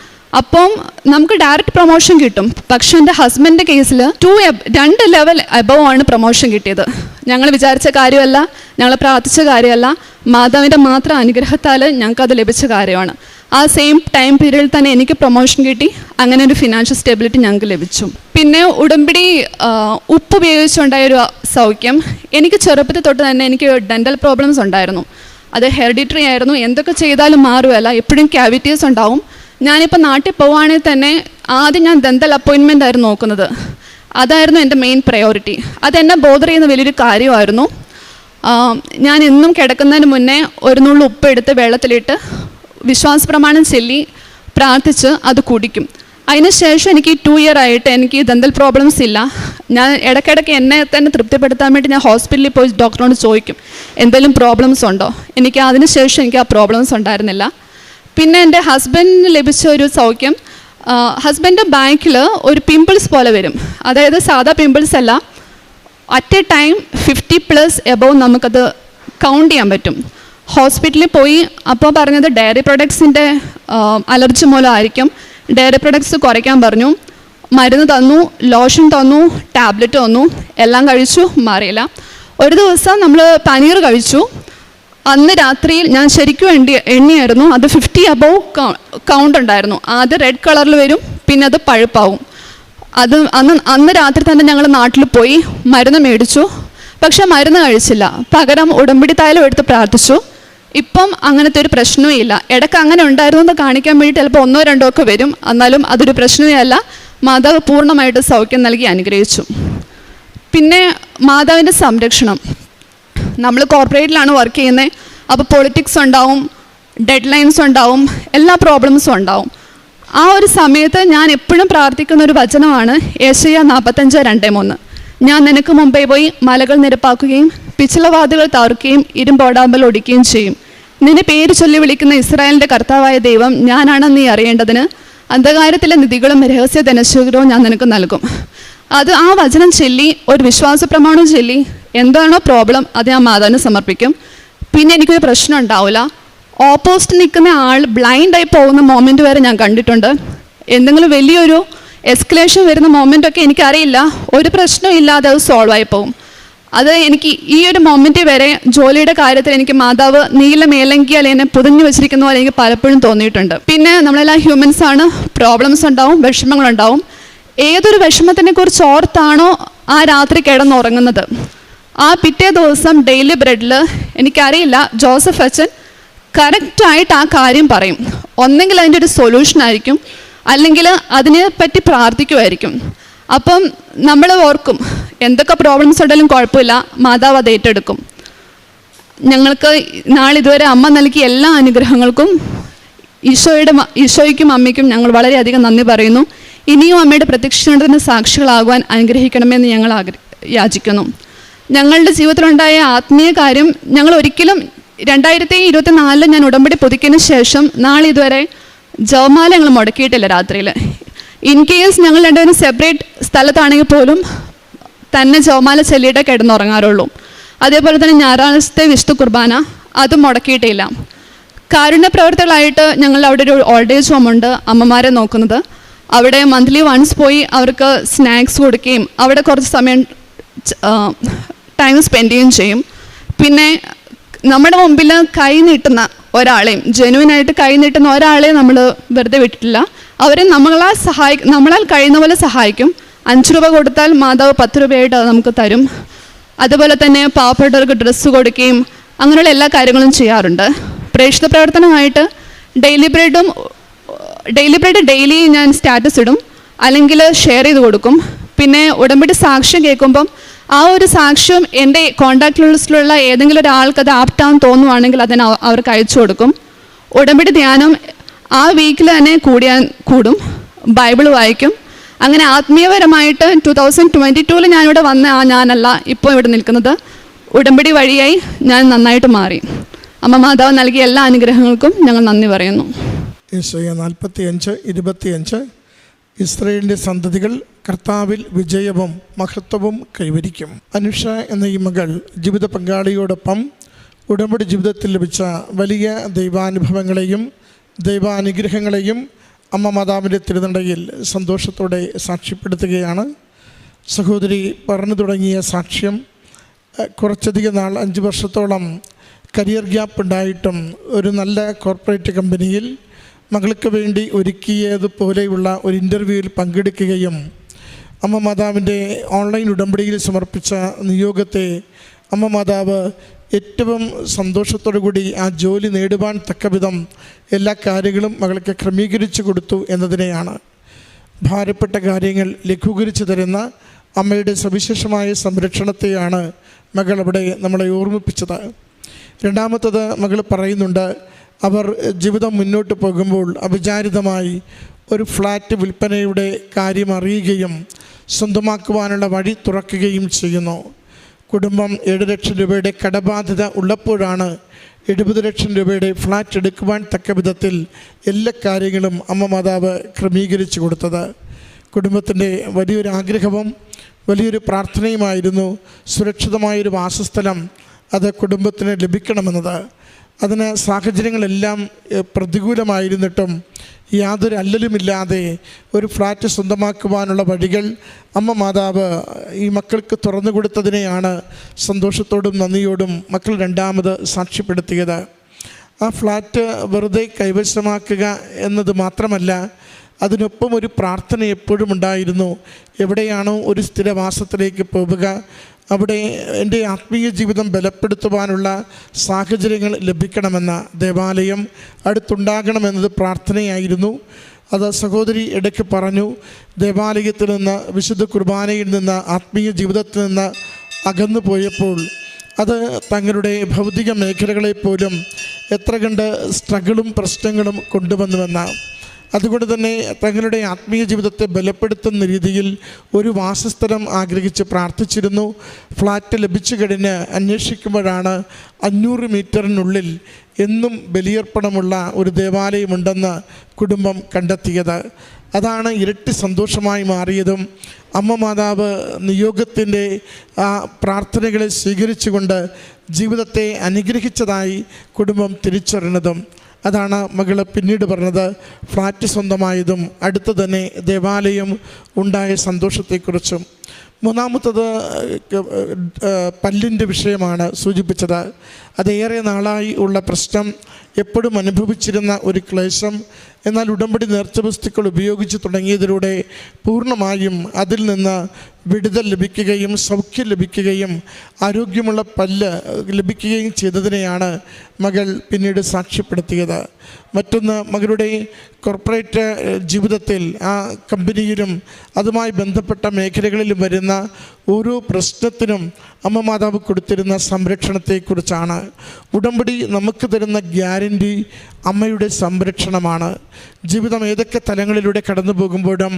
Speaker 4: അപ്പം നമുക്ക് ഡയറക്റ്റ് പ്രൊമോഷൻ കിട്ടും. പക്ഷെ എന്റെ ഹസ്ബൻഡിന്റെ കേസിൽ ടു രണ്ട് ലെവൽ അബവ് ആണ് പ്രൊമോഷൻ കിട്ടിയത്. ഞങ്ങൾ വിചാരിച്ച കാര്യമല്ല ഞങ്ങൾ പ്രാർത്ഥിച്ച കാര്യമല്ല. മാതാവിന്റെ മാത്രം അനുഗ്രഹത്താൽ ഞങ്ങൾക്കത് ലഭിച്ച കാര്യമാണ്. ആ സെയിം ടൈം പീരീഡിൽ തന്നെ എനിക്ക് പ്രൊമോഷൻ കിട്ടി. അങ്ങനെ ഒരു ഫിനാൻഷ്യൽ സ്റ്റെബിലിറ്റി ഞങ്ങൾക്ക് ലഭിച്ചു. പിന്നെ ഉടമ്പടി ഉപ്പ് ഉപയോഗിച്ചുണ്ടായ ഒരു സൗഖ്യം. എനിക്ക് ചെറുപ്പത്തിൽ തൊട്ട് തന്നെ എനിക്ക് ഡെന്റൽ പ്രോബ്ലംസ് ഉണ്ടായിരുന്നു. അത് ഹെറിഡിറ്ററി ആയിരുന്നു. എന്തൊക്കെ ചെയ്താലും മാറുമല്ല എപ്പോഴും ക്യാവിറ്റീസ് ഉണ്ടാവും. ഞാനിപ്പോൾ നാട്ടിൽ പോവുകയാണെങ്കിൽ തന്നെ ആദ്യം ഞാൻ ദന്തൽ അപ്പോയിൻമെന്റ് ആയിരുന്നു നോക്കുന്നത്. അതായിരുന്നു എന്റെ മെയിൻ പ്രയോറിറ്റി അതെന്നെ ബോധർ ചെയ്യുന്ന വലിയൊരു കാര്യമായിരുന്നു. ഞാൻ എന്നും കിടക്കുന്നതിന് മുന്നേ ഒരു നുള്ളു ഉപ്പെടുത്ത് വെള്ളത്തിലിട്ട് വിശ്വാസ പ്രമാണം ചൊല്ലി പ്രാർത്ഥിച്ച് അത് കുടിക്കും. അതിനുശേഷം എനിക്ക് ടു ഇയർ ആയിട്ട് എനിക്ക് ദന്തൽ പ്രോബ്ലംസ് ഇല്ല. ഞാൻ ഇടയ്ക്കിടയ്ക്ക് എന്നെ തന്നെ തൃപ്തിപ്പെടുത്താൻ വേണ്ടി ഞാൻ ഹോസ്പിറ്റലിൽ പോയി ഡോക്ടറോട് ചോദിക്കും എന്തെങ്കിലും പ്രോബ്ലംസ് ഉണ്ടോ? എനിക്ക് അതിനുശേഷം എനിക്ക് ആ പ്രോബ്ലംസ് ഉണ്ടായിരുന്നില്ല. പിന്നെ എന്റെ ഹസ്ബൻഡിന് ലഭിച്ച ഒരു സൗഖ്യം ഹസ്ബൻഡിന്റെ ബാക്കിൽ ഒരു പിമ്പിൾസ് പോലെ വരും. അതായത് സാധാ പിമ്പിൾസ് അല്ല at a time fifty plus above നമുക്കത് കൗണ്ട് ചെയ്യാൻ പറ്റും. ഹോസ്പിറ്റലിൽ പോയി അപ്പോൾ പറഞ്ഞത് ഡയറി പ്രൊഡക്ട്സിന്റെ അലർജി മൂലമായിരിക്കും ഡയറി പ്രൊഡക്ട്സ് കുറയ്ക്കാൻ പറഞ്ഞു. മരുന്ന് തന്നു ലോഷൻ തന്നു ടാബ്ലറ്റ് തന്നു എല്ലാം കഴിച്ചു മാറിയില്ല. ഒരു ദിവസം നമ്മൾ പനീർ കഴിച്ചു. അന്ന് രാത്രിയിൽ ഞാൻ ശരിക്കും എണ്ണി എണ്ണിയായിരുന്നു. അത് ഫിഫ്റ്റി അബവ് കൗണ്ട് ഉണ്ടായിരുന്നു. ആദ്യം റെഡ് കളറിൽ വരും പിന്നെ അത് പഴുപ്പാവും. അത് അന്ന് അന്ന് രാത്രി തന്നെ ഞങ്ങൾ നാട്ടിൽ പോയി മരുന്ന് മേടിച്ചു. പക്ഷെ മരുന്ന് കഴിച്ചില്ല. പകരം ഉടമ്പടി തൈലം എടുത്ത് പ്രാർത്ഥിച്ചു. ഇപ്പം അങ്ങനത്തെ ഒരു പ്രശ്നവും ഇല്ല. ഇടയ്ക്ക് അങ്ങനെ ഉണ്ടായിരുന്നു എന്ന് കാണിക്കാൻ വേണ്ടി ചിലപ്പോൾ ഒന്നോ രണ്ടോ ഒക്കെ വരും. എന്നാലും അതൊരു പ്രശ്നമേ അല്ല. മാതാവ് പൂർണമായിട്ട് സൗഖ്യം നൽകി അനുഗ്രഹിച്ചു. പിന്നെ മാതാവിന്റെ സംരക്ഷണം. നമ്മൾ കോർപ്പറേറ്റിലാണ് വർക്ക് ചെയ്യുന്നത് അപ്പോൾ പൊളിറ്റിക്സ് ഉണ്ടാവും ഡെഡ് ലൈൻസ് ഉണ്ടാവും എല്ലാ പ്രോബ്ലംസും ഉണ്ടാവും. ആ ഒരു സമയത്ത് ഞാൻ എപ്പോഴും പ്രാർത്ഥിക്കുന്ന ഒരു വചനമാണ് ഏഷ്യ നാൽപ്പത്തഞ്ച് രണ്ട് മൂന്ന്. ഞാൻ നിനക്ക് മുമ്പേ പോയി മലകൾ നിരപ്പാക്കുകയും പിച്ചളവാതുകൾ തകർക്കുകയും ഇരുമ്പോടാമ്പൽ ഒടിക്കുകയും ചെയ്യും. നിന്നെ പേര് ചൊല്ലി വിളിക്കുന്ന ഇസ്രായേലിന്റെ കർത്താവായ ദൈവം ഞാനാണെന്ന് നീ അറിയേണ്ടതിന് അന്ധകാരത്തിലെ നിധികളും രഹസ്യ ധനശേഖരവും ഞാൻ നിനക്ക് നൽകും. അത് ആ വചനം ചൊല്ലി ഒരു വിശ്വാസ പ്രമാണം ചൊല്ലി എന്താണോ പ്രോബ്ലം അത് ഞാൻ മാതാവിന് സമർപ്പിക്കും. പിന്നെ എനിക്കൊരു പ്രശ്നം ഉണ്ടാവില്ല ഓപ്പോസിറ്റ് നിൽക്കുന്ന ആൾ ബ്ലൈൻഡായി പോകുന്ന മൊമെന്റ് വരെ ഞാൻ കണ്ടിട്ടുണ്ട്. എന്തെങ്കിലും വലിയൊരു എസ്കലേഷൻ വരുന്ന മൊമെന്റൊക്കെ എനിക്കറിയില്ല. ഒരു പ്രശ്നവും ഇല്ലാതെ അത് സോൾവ് ആയി പോകും. അത് എനിക്ക് ഈ ഒരു മൊമെന്റ് വരെ ജോലിയുടെ കാര്യത്തിൽ എനിക്ക് മാതാവ് നീല മേലങ്കിയാൽ എന്നെ പുതിഞ്ഞു വെച്ചിരിക്കുന്ന പോലെ എനിക്ക് പലപ്പോഴും തോന്നിയിട്ടുണ്ട്. പിന്നെ നമ്മളെല്ലാം ഹ്യൂമൻസ് ആണ്. പ്രോബ്ലംസ് ഉണ്ടാവും വിഷമങ്ങളുണ്ടാവും. ഏതൊരു വിഷമത്തിനെ കുറിച്ച് ഓർത്താണോ ആ രാത്രി കിടന്നുറങ്ങുന്നത്? ആ പിറ്റേ ദിവസം ഡെയിലി ബ്രെഡിൽ എനിക്കറിയില്ല ജോസഫ് അച്ഛൻ കറക്റ്റായിട്ട് ആ കാര്യം പറയും. ഒന്നെങ്കിൽ അതിന്റെ ഒരു സൊല്യൂഷൻ ആയിരിക്കും അല്ലെങ്കിൽ അതിനെ പറ്റി പ്രാർത്ഥിക്കുമായിരിക്കും അപ്പം നമ്മൾ ഓർക്കും എന്തൊക്കെ പ്രോബ്ലംസ് ഉണ്ടെങ്കിലും കുഴപ്പമില്ല മാതാവ് അത് ഏറ്റെടുക്കും. ഞങ്ങൾക്ക് നാളിതുവരെ അമ്മ നൽകിയ എല്ലാ അനുഗ്രഹങ്ങൾക്കും ഈശോയുടെ ഈശോയ്ക്കും അമ്മയ്ക്കും ഞങ്ങൾ വളരെയധികം നന്ദി പറയുന്നു. ഇനിയും അമ്മയുടെ പ്രത്യക്ഷണത്തിന് സാക്ഷികളാകുവാൻ അനുഗ്രഹിക്കണമെന്ന് ഞങ്ങൾ യാചിക്കുന്നു. ഞങ്ങളുടെ ജീവിതത്തിലുണ്ടായ ആത്മീയ കാര്യം ഞങ്ങൾ ഒരിക്കലും രണ്ടായിരത്തി ഇരുപത്തി നാലിൽ ഞാൻ ഉടമ്പടി പുതുക്കിയതിന് ശേഷം നാളെ ഇതുവരെ ജവമാല ഞങ്ങൾ മുടക്കിയിട്ടില്ല രാത്രിയിൽ ഇൻ കേസ് ഞങ്ങൾ രണ്ടുപേരും സെപ്പറേറ്റ് സ്ഥലത്താണെങ്കിൽ പോലും തന്നെ ജവമാല ചെല്ലിയിട്ടേ കിടന്നുറങ്ങാറുള്ളൂ. അതേപോലെ തന്നെ ഞായറാഴ്ചത്തെ വിശുദ്ധ കുർബാന അതും മുടക്കിയിട്ടില്ല. കാരുണ്യ പ്രവർത്തകളായിട്ട് ഞങ്ങൾ അവിടെ ഒരു ഓൾഡ് ഏജ് ഹോമുണ്ട് അമ്മമാരെ നോക്കുന്നത്. അവിടെ മന്ത്ലി വൺസ് പോയി അവർക്ക് സ്നാക്സ് കൊടുക്കുകയും അവിടെ കുറച്ച് സമയം ടൈം സ്പെൻഡ് ചെയ്യുകയും ചെയ്യും. പിന്നെ നമ്മുടെ മുമ്പിൽ കൈ നീട്ടുന്ന ഒരാളെയും ജെനുവിനായിട്ട് കൈ നീട്ടുന്ന ഒരാളെ നമ്മൾ വെറുതെ വിട്ടിട്ടില്ല. അവരെ നമ്മളാൽ സഹായി നമ്മളാൽ കഴിയുന്ന പോലെ സഹായിക്കും. അഞ്ച് രൂപ കൊടുത്താൽ മാതാവ് പത്ത് രൂപയായിട്ട് അത് നമുക്ക് തരും. അതുപോലെ തന്നെ പാവപ്പെട്ടവർക്ക് ഡ്രസ്സ് കൊടുക്കുകയും അങ്ങനെയുള്ള എല്ലാ കാര്യങ്ങളും ചെയ്യാറുണ്ട്. പ്രേക്ഷിത പ്രവർത്തനമായിട്ട് ഡെയിലി ബ്രെഡും ഡെയിലി ബ്രെഡ് ഡെയിലി ഞാൻ സ്റ്റാറ്റസ് ഇടും. അല്ലെങ്കിൽ ഷെയർ ചെയ്ത് കൊടുക്കും. പിന്നെ ഉടമ്പടി സാക്ഷ്യം കേൾക്കുമ്പം ആ ഒരു സാക്ഷ്യം എന്റെ കോൺടാക്ട് ലിസ്റ്റിലുള്ള ഏതെങ്കിലും ഒരാൾക്ക് അത് ആപ്റ്റാന്ന് തോന്നുവാണെങ്കിൽ അതിന് അവ- അവർക്ക് അയച്ചു കൊടുക്കും. ഉടമ്പടി ധ്യാനം ആ വീക്കിൽ തന്നെ കൂടിയാൻ കൂടും. ബൈബിൾ വായിക്കും. അങ്ങനെ ആത്മീയപരമായിട്ട് ടു തൗസൻഡ് ട്വന്റി ടൂവിൽ ഞാനിവിടെ വന്ന ആ ഞാനല്ല ഇപ്പോൾ ഇവിടെ നിൽക്കുന്നത്. ഉടമ്പടി വഴിയായി ഞാൻ നന്നായിട്ട് മാറി. അമ്മ മാതാവ് നൽകിയ എല്ലാ അനുഗ്രഹങ്ങൾക്കും ഞങ്ങൾ നന്ദി പറയുന്നു.
Speaker 5: ഈശോയ നാൽപ്പത്തി അഞ്ച് ഇരുപത്തിയഞ്ച്. ഇസ്രയേലിന്റെ സന്തതികൾ കർത്താവിൽ വിജയവും മഹത്വവും കൈവരിക്കും. അനുഷ എന്ന ഈ മകൾ ജീവിത പങ്കാളിയോടൊപ്പം ഉടമ്പടി ജീവിതത്തിൽ ലഭിച്ച വലിയ ദൈവാനുഭവങ്ങളെയും ദൈവാനുഗ്രഹങ്ങളെയും അമ്മ മാതാവിന്റെ തിരുനടയിൽ സന്തോഷത്തോടെ സാക്ഷ്യപ്പെടുത്തുകയാണ്. സഹോദരി പറഞ്ഞു തുടങ്ങിയ സാക്ഷ്യം കുറച്ചധികം നാൾ അഞ്ച് വർഷത്തോളം കരിയർ ഗ്യാപ്പ് ഉണ്ടായിട്ടും ഒരു നല്ല കോർപ്പറേറ്റ് കമ്പനിയിൽ മകൾക്ക് വേണ്ടി ഒരുക്കിയതുപോലെയുള്ള ഒരു ഇന്റർവ്യൂവിൽ പങ്കെടുക്കുകയും അമ്മ മാതാവിന്റെ ഓൺലൈൻ ഉടമ്പടിയിൽ സമർപ്പിച്ച നിയോഗത്തെ അമ്മ മാതാവ് ഏറ്റവും സന്തോഷത്തോടു കൂടി ആ ജോലി നേടുവാൻ തക്കവിധം എല്ലാ കാര്യങ്ങളും മകൾക്ക് ക്രമീകരിച്ചു കൊടുത്തു എന്നതിനെയാണ്. ഭാരപ്പെട്ട കാര്യങ്ങൾ ലഘൂകരിച്ചു തരുന്ന അമ്മയുടെ സവിശേഷമായ സംരക്ഷണത്തെയാണ് മകൾ അവിടെ നമ്മളെ ഓർമ്മിപ്പിച്ചത്. രണ്ടാമത്തത് മകൾ പറയുന്നുണ്ട് അവർ ജീവിതം മുന്നോട്ട് പോകുമ്പോൾ അവിചാരിതമായി ഒരു ഫ്ലാറ്റ് വിൽപ്പനയുടെ കാര്യം അറിയുകയും സ്വന്തമാക്കുവാനുള്ള വഴി തുറക്കുകയും ചെയ്യുന്നു. കുടുംബം ഏഴ് ലക്ഷം രൂപയുടെ കടബാധ്യത ഉള്ളപ്പോഴാണ് എഴുപത് ലക്ഷം രൂപയുടെ ഫ്ലാറ്റ് എടുക്കുവാൻ തക്ക വിധത്തിൽ എല്ലാ കാര്യങ്ങളും അമ്മ മാതാവ് ക്രമീകരിച്ചു കൊടുത്തത്. കുടുംബത്തിന്റെ വലിയൊരു ആഗ്രഹവും വലിയൊരു പ്രാർത്ഥനയുമായിരുന്നു സുരക്ഷിതമായൊരു വാസസ്ഥലം അത് കുടുംബത്തിന് ലഭിക്കണമെന്നത്. അതിന് സാഹചര്യങ്ങളെല്ലാം പ്രതികൂലമായിരുന്നിട്ടും യാതൊരു അല്ലലുമില്ലാതെ ഒരു ഫ്ലാറ്റ് സ്വന്തമാക്കുവാനുള്ള വഴികൾ അമ്മ മാതാവ് ഈ മക്കൾക്ക് തുറന്നു കൊടുത്തതിനെയാണ് സന്തോഷത്തോടും നന്ദിയോടും മക്കൾ രണ്ടാമത് സാക്ഷ്യപ്പെടുത്തിയത്. ആ ഫ്ലാറ്റ് വെറുതെ കൈവശമാക്കുക എന്നത് മാത്രമല്ല അതിനൊപ്പം ഒരു പ്രാർത്ഥന എപ്പോഴും ഉണ്ടായിരുന്നു. എവിടെയാണോ ഒരു സ്ഥിരവാസത്തിലേക്ക് പോവുക അവിടെ എന്റെ ആത്മീയ ജീവിതം ബലപ്പെടുത്തുവാനുള്ള സാഹചര്യങ്ങൾ ലഭിക്കണമെന്ന ദേവാലയം അടുത്തുണ്ടാകണമെന്നത് പ്രാർത്ഥനയായിരുന്നു. അത് സഹോദരി ഇടയ്ക്ക് പറഞ്ഞു ദേവാലയത്തിൽ നിന്ന് വിശുദ്ധ കുർബാനയിൽ നിന്ന് ആത്മീയ ജീവിതത്തിൽ നിന്ന് അകന്നു പോയപ്പോൾ അത് തങ്ങളുടെ ഭൗതിക മേഖലകളെപ്പോലും എത്ര കണ്ട് സ്ട്രഗിളും പ്രശ്നങ്ങളും കൊണ്ടുവന്നുവെന്ന അതുകൊണ്ട് തന്നെ തങ്ങളുടെ ആത്മീയ ജീവിതത്തെ ബലപ്പെടുത്തുന്ന രീതിയിൽ ഒരു വാസസ്ഥലം ആഗ്രഹിച്ച് പ്രാർത്ഥിച്ചിരുന്നു. ഫ്ലാറ്റ് ലഭിച്ചു കഴിഞ്ഞ് അന്വേഷിക്കുമ്പോഴാണ് അഞ്ഞൂറ് മീറ്ററിനുള്ളിൽ എന്നും ബലിയർപ്പണമുള്ള ഒരു ദേവാലയമുണ്ടെന്ന് കുടുംബം കണ്ടെത്തിയത്. അതാണ് ഇരട്ടി സന്തോഷമായി മാറിയതും അമ്മ മാതാവ് നിയോഗത്തിന്റെ ആ പ്രാർത്ഥനകളെ സ്വീകരിച്ചുകൊണ്ട് ജീവിതത്തെ അനുഗ്രഹിച്ചതായി കുടുംബം തിരിച്ചറിഞ്ഞതും. അതാണ് മകൾ പിന്നീട് പറഞ്ഞത് ഫ്ലാറ്റ് സ്വന്തമായതും അടുത്ത് തന്നെ ദേവാലയം ഉണ്ടായ സന്തോഷത്തെക്കുറിച്ചും. മൂന്നാമത്തത് പല്ലിന്റെ വിഷയമാണ് സൂചിപ്പിച്ചത്. അതേറെ നാളായി ഉള്ള പ്രശ്നം എപ്പോഴും അനുഭവിച്ചിരുന്ന ഒരു ക്ലേശം. എന്നാൽ ഉടമ്പടി നേർച്ച വസ്തുക്കൾ ഉപയോഗിച്ച് തുടങ്ങിയതിലൂടെ പൂർണമായും അതിൽ നിന്ന് വിടുതൽ ലഭിക്കുകയും സൗഖ്യം ലഭിക്കുകയും ആരോഗ്യമുള്ള പല്ല് ലഭിക്കുകയും ചെയ്തതിനെയാണ് മകൾ പിന്നീട് സാക്ഷ്യപ്പെടുത്തിയത്. മറ്റൊന്ന് മകളുടെ കോർപ്പറേറ്റ് ജീവിതത്തിൽ ആ കമ്പനിയിലും അതുമായി ബന്ധപ്പെട്ട മേഖലകളിലും വരുന്ന ഓരോ പ്രശ്നത്തിനും അമ്മ മാതാവ് കൊടുത്തിരുന്ന സംരക്ഷണത്തെക്കുറിച്ചാണ്. ഉടമ്പടി നമുക്ക് തരുന്ന ഗ്യാരണ്ടി അമ്മയുടെ സംരക്ഷണമാണ്. ജീവിതം ഏതൊക്കെ തലങ്ങളിലൂടെ കടന്നു പോകുമ്പോഴും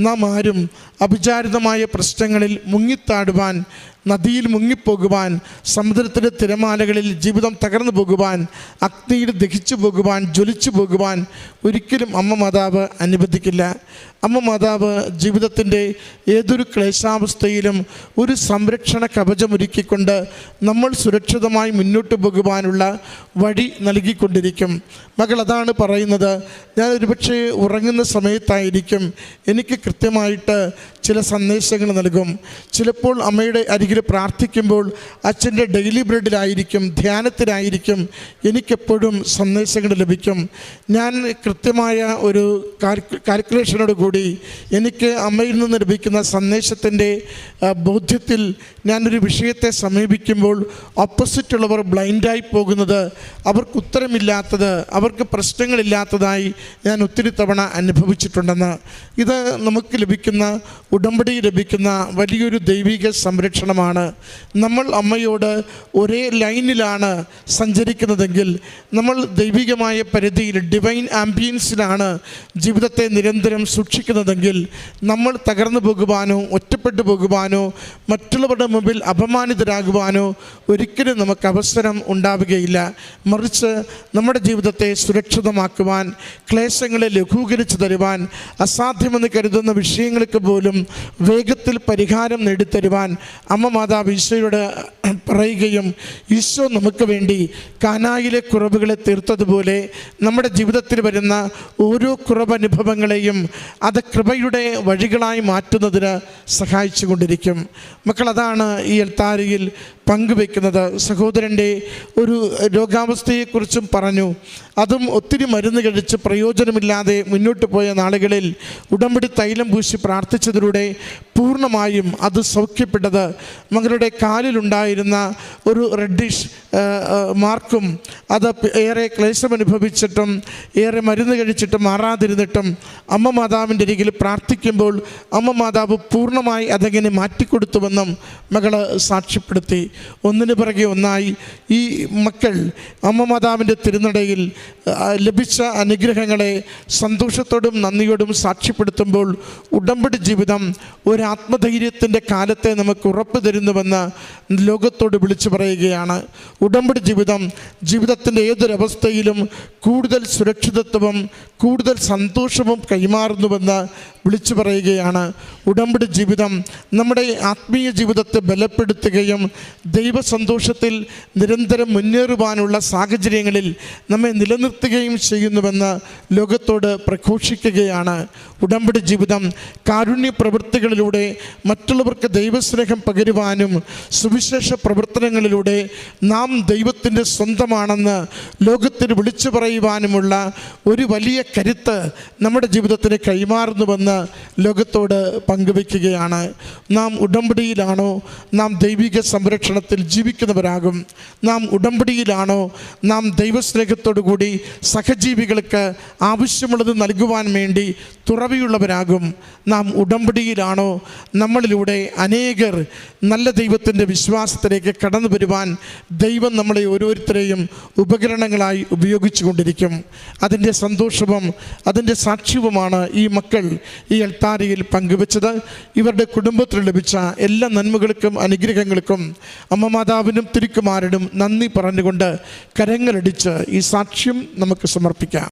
Speaker 5: നാം ആരും അഭിചാരിതമായ പ്രശ്നങ്ങളിൽ മുങ്ങിത്താടുവാൻ നദിയിൽ മുങ്ങിപ്പോകുവാൻ സമുദ്രത്തിന്റെ തിരമാലകളിൽ ജീവിതം തകർന്നു പോകുവാൻ അഗ്നിയിൽ ദഹിച്ചു പോകുവാൻ ജ്വലിച്ചു പോകുവാൻ ഒരിക്കലും അമ്മ മാതാവ് അനുവദിക്കില്ല. അമ്മ മാതാവ് ജീവിതത്തിന്റെ ഏതൊരു ക്ലേശാവസ്ഥയിലും ഒരു സംരക്ഷണ കവചമൊരുക്കിക്കൊണ്ട് നമ്മൾ സുരക്ഷിതമായി മുന്നോട്ട് പോകുവാനുള്ള വഴി നൽകിക്കൊണ്ടിരിക്കും. മകൾ അതാണ് പറയുന്നത് ഞാൻ ഒരുപക്ഷെ ഉറങ്ങുന്ന സമയത്തായിരിക്കും എനിക്ക് കൃത്യമായിട്ട് ചില സന്ദേശങ്ങൾ നൽകും. ചിലപ്പോൾ അമ്മയുടെ അരികിൽ പ്രാർത്ഥിക്കുമ്പോൾ അച്ഛന്റെ ഡെയിലി ബ്രെഡിലായിരിക്കും ധ്യാനത്തിലായിരിക്കും എനിക്കെപ്പോഴും സന്ദേശങ്ങൾ ലഭിക്കും. ഞാൻ കൃത്യമായ ഒരു കാൽക്കുലേഷനോട് കൂടി എനിക്ക് അമ്മയിൽ നിന്ന് ലഭിക്കുന്ന സന്ദേശത്തിന്റെ ബോധ്യത്തിൽ ഞാനൊരു വിഷയത്തെ സമീപിക്കുമ്പോൾ ഓപ്പോസിറ്റുള്ളവർ ബ്ലൈൻഡായി പോകുന്നത് അവർക്ക് ഉത്തരമില്ലാത്തത് അവർക്ക് പ്രശ്നങ്ങളില്ലാത്തതായി ഞാൻ ഒത്തിരി തവണ അനുഭവിച്ചിട്ടുണ്ടെന്ന്. ഇത് നമുക്ക് ലഭിക്കുന്ന ഉടമ്പടി ലഭിക്കുന്ന വലിയൊരു ദൈവിക സംരക്ഷണമാണ്. നമ്മൾ അമ്മയോട് ഒരേ ലൈനിലാണ് സഞ്ചരിക്കുന്നതെങ്കിൽ നമ്മൾ ദൈവികമായ പരിധിയിൽ ഡിവൈൻ ആംബിയൻസിലാണ് ജീവിതത്തെ നിരന്തരം സൂക്ഷിക്കുന്നതെങ്കിൽ നമ്മൾ തകർന്നു പോകുവാനോ ഒറ്റപ്പെട്ടു പോകുവാനോ മറ്റുള്ളവരുടെ മുമ്പിൽ അപമാനിതരാകുവാനോ ഒരിക്കലും നമുക്ക് അവസരം ഉണ്ടാവുകയില്ല. മറിച്ച് നമ്മുടെ ജീവിതത്തെ സുരക്ഷിതമാക്കുവാൻ ക്ലേശങ്ങളെ ലഘൂകരിച്ചു തരുവാൻ അസാധ്യമെന്ന് കരുതുന്ന വിഷയങ്ങൾക്ക് പോലും വേഗത്തിൽ പരിഹാരം നേടിത്തരുവാൻ അമ്മ മാതാവ് ഈശോയോട് പറയുകയും ഈശോ നമുക്ക് വേണ്ടി കാനായിലെ കുറവുകളെ തീർത്തതുപോലെ നമ്മുടെ ജീവിതത്തിൽ വരുന്ന ഓരോ കുറവനുഭവങ്ങളെയും അത് കൃപയുടെ വഴികളായി മാറ്റുന്നതിന് സഹായിച്ചു കൊണ്ടിരിക്കും മക്കൾ അതാണ് ഈ എൽത്താരയിൽ പങ്കുവെക്കുന്നത്. സഹോദരന്റെ ഒരു രോഗാവസ്ഥയെക്കുറിച്ചും പറഞ്ഞു. അതും ഒത്തിരി മരുന്ന് കഴിച്ച് പ്രയോജനമില്ലാതെ മുന്നോട്ട് പോയ നാളുകളിൽ ഉടമ്പടി തൈലം പൂശി പ്രാർത്ഥിച്ചതിലൂടെ പൂർണമായും അത് സൗഖ്യപ്പെട്ടത്. മകളുടെ കാലിലുണ്ടായിരുന്ന ഒരു റെഡിഷ് മാർക്കും അത് ഏറെ ക്ലേശമനുഭവിച്ചിട്ടും ഏറെ മരുന്ന് കഴിച്ചിട്ടും മാറാതിരുന്നിട്ടും അമ്മ മാതാവിന്റെ അരികിൽ പ്രാർത്ഥിക്കുമ്പോൾ അമ്മ മാതാവ് പൂർണമായി അതങ്ങനെ മാറ്റിക്കൊടുത്തുവെന്നും മകൾ സാക്ഷ്യപ്പെടുത്തി. ഒന്നിനു പിറകെ ഒന്നായി ഈ മക്കൾ അമ്മ മാതാവിന്റെ തിരുനടയിൽ ലഭിച്ച അനുഗ്രഹങ്ങളെ സന്തോഷത്തോടും നന്ദിയോടും സാക്ഷ്യപ്പെടുത്തുമ്പോൾ ഉടമ്പടി ജീവിതം ഒരു ആത്മധൈര്യത്തിന്റെ കാലത്തെ നമുക്ക് ഉറപ്പ് തരുന്നുവെന്ന് ലോകത്തോട് വിളിച്ചു പറയുകയാണ്. ഉടമ്പടി ജീവിതം ജീവിതത്തിന്റെ ഏതൊരവസ്ഥയിലും കൂടുതൽ സുരക്ഷിതത്വവും കൂടുതൽ സന്തോഷവും കൈമാറുന്നുവെന്ന് വിളിച്ചു പറയുകയാണ്. ഉടമ്പടി ജീവിതം നമ്മുടെ ആത്മീയ ജീവിതത്തെ ബലപ്പെടുത്തുകയും ദൈവസന്തോഷത്തിൽ നിരന്തരം മുന്നേറുവാനുള്ള സാഹചര്യങ്ങളിൽ നമ്മെ നിലനിർത്തുകയും ചെയ്യുന്നുവെന്ന് ലോകത്തോട് പ്രഘോഷിക്കുകയാണ്. ഉടമ്പടി ജീവിതം കാരുണ്യ പ്രവൃത്തികളിലൂടെ മറ്റുള്ളവർക്ക് ദൈവസ്നേഹം പകരുവാനും സുവിശേഷ പ്രവർത്തനങ്ങളിലൂടെ നാം ദൈവത്തിന്റെ സ്വന്തമാണെന്ന് ലോകത്തിന് വിളിച്ചു പറയുവാനുമുള്ള ഒരു വലിയ കരുത്ത് നമ്മുടെ ജീവിതത്തിന് കൈമാറുന്നുവെന്ന് ലോകത്തോട് പങ്കുവയ്ക്കുകയാണ് നാം ഉടമ്പടിയിലാണോ? നാം ദൈവിക സംരക്ഷണത്തിൽ ജീവിക്കുന്നവരാകും. നാം ഉടമ്പടിയിലാണോ? നാം ദൈവസ്നേഹത്തോടു കൂടി സഹജീവികൾക്ക് ആവശ്യമുള്ളത് നൽകുവാൻ വേണ്ടി തുറവിയുള്ളവരാകും. നാം ഉടമ്പടിയിലാണോ? നമ്മളിലൂടെ അനേകർ നല്ല ദൈവത്തിന്റെ വിശ്വാസത്തിലേക്ക് കടന്നു വരുവാൻ ദൈവം നമ്മളെ ഓരോരുത്തരെയും ഉപകരണങ്ങളായി ഉപയോഗിച്ചു കൊണ്ടിരിക്കും അതിന്റെ സന്തോഷവും അതിന്റെ സാക്ഷ്യവുമാണ് ഈ മക്കൾ ഈ എൽത്താരയിൽ പങ്കുവച്ചത് ഇവരുടെ കുടുംബത്തിൽ ലഭിച്ച എല്ലാ നന്മകൾക്കും അനുഗ്രഹങ്ങൾക്കും അമ്മ മാതാവിനും തിരുക്കുമാരനും നന്ദി പറഞ്ഞുകൊണ്ട് കരങ്ങളടിച്ച് ഈ സാക്ഷ്യം നമുക്ക് സമർപ്പിക്കാം.